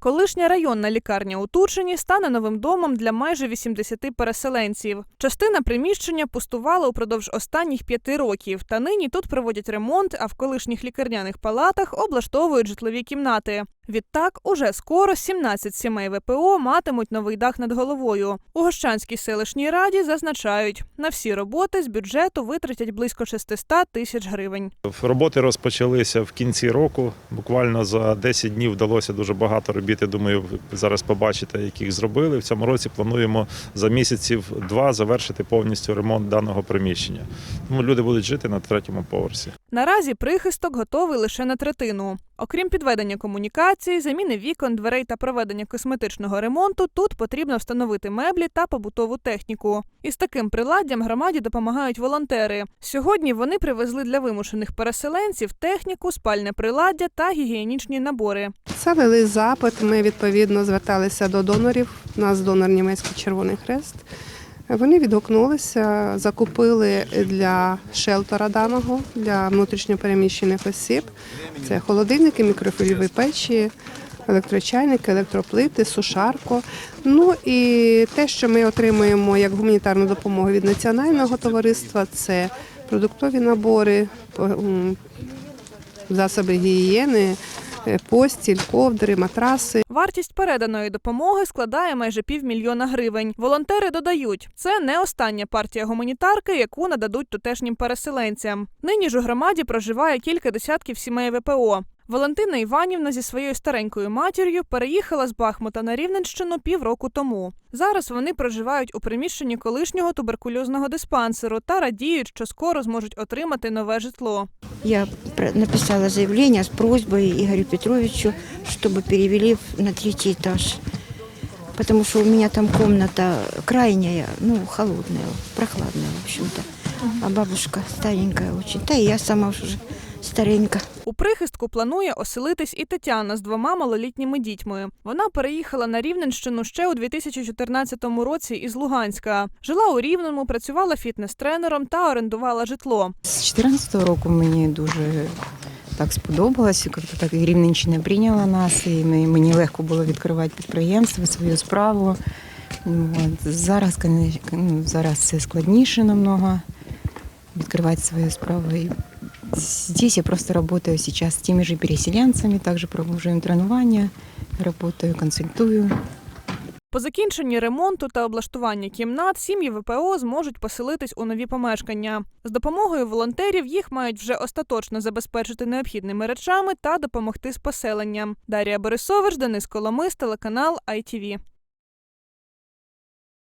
Колишня районна лікарня у Турчині стане новим домом для майже 80 переселенців. Частина приміщення пустувала упродовж останніх п'яти років. Та нині тут проводять ремонт, а в колишніх лікарняних палатах облаштовують житлові кімнати. Відтак, уже скоро 17 сімей ВПО матимуть новий дах над головою. У Гощанській селищній раді зазначають, на всі роботи з бюджету витратять близько 600 тисяч гривень. Роботи розпочалися в кінці року. Буквально за 10 днів вдалося дуже багато робіт. Я думаю, зараз побачите, яких зробили. В цьому році плануємо за місяців два завершити повністю ремонт даного приміщення. Тому люди будуть жити на третьому поверсі. Наразі прихисток готовий лише на третину. Окрім підведення комунікацій, заміни вікон, дверей та проведення косметичного ремонту, тут потрібно встановити меблі та побутову техніку. Із таким приладдям громаді допомагають волонтери. Сьогодні вони привезли для вимушених переселенців техніку, спальне приладдя та гігієнічні набори. Це вели запит. Ми відповідно зверталися до донорів. У нас донор німецький Червоний Хрест. Вони відгукнулися, закупили для шелтера даного для внутрішньопереміщених осіб. Це холодильники, мікрофільові печі, електрочайники, електроплити, сушарку. Ну і те, що ми отримуємо як гуманітарну допомогу від національного товариства, це продуктові набори, засоби гігієни, постіль, ковдри, матраси. Вартість переданої допомоги складає майже півмільйона гривень. Волонтери додають, це не остання партія гуманітарки, яку нададуть тутешнім переселенцям. Нині ж у громаді проживає кілька десятків сімей ВПО. Валентина Іванівна зі своєю старенькою матір'ю переїхала з Бахмута на Рівненщину півроку тому. Зараз вони проживають у приміщенні колишнього туберкульозного диспансеру та радіють, що скоро зможуть отримати нове житло. Я написала заявление с просьбой Игорю Петровичу, чтобы перевели на третий этаж. Потому что у меня там комната крайняя, ну, холодная, прохладная, в общем-то. А бабушка старенькая очень. Да и я сама уже старенькая. У прихистку планує оселитись і Тетяна з двома малолітніми дітьми. Вона переїхала на Рівненщину ще у 2014 році із Луганська. Жила у Рівному, працювала фітнес-тренером та орендувала житло. З 14-го року мені дуже так сподобалось, так і Рівненщина прийняла нас, і мені легко було відкривати підприємство, свою справу. От. Зараз, конечно, ну, зараз це складніше намного відкривати свою справу. Здесь я просто работаю сейчас с теми же переселенцами, также провожу тренування, работаю, консультую. По закінченні ремонту та облаштування кімнат сім'ї ВПО зможуть поселитись у нові помешкання. З допомогою волонтерів їх мають вже остаточно забезпечити необхідними речами та допомогти з поселенням. Дар'я Борисович, Денис Коломис, телеканал ITV.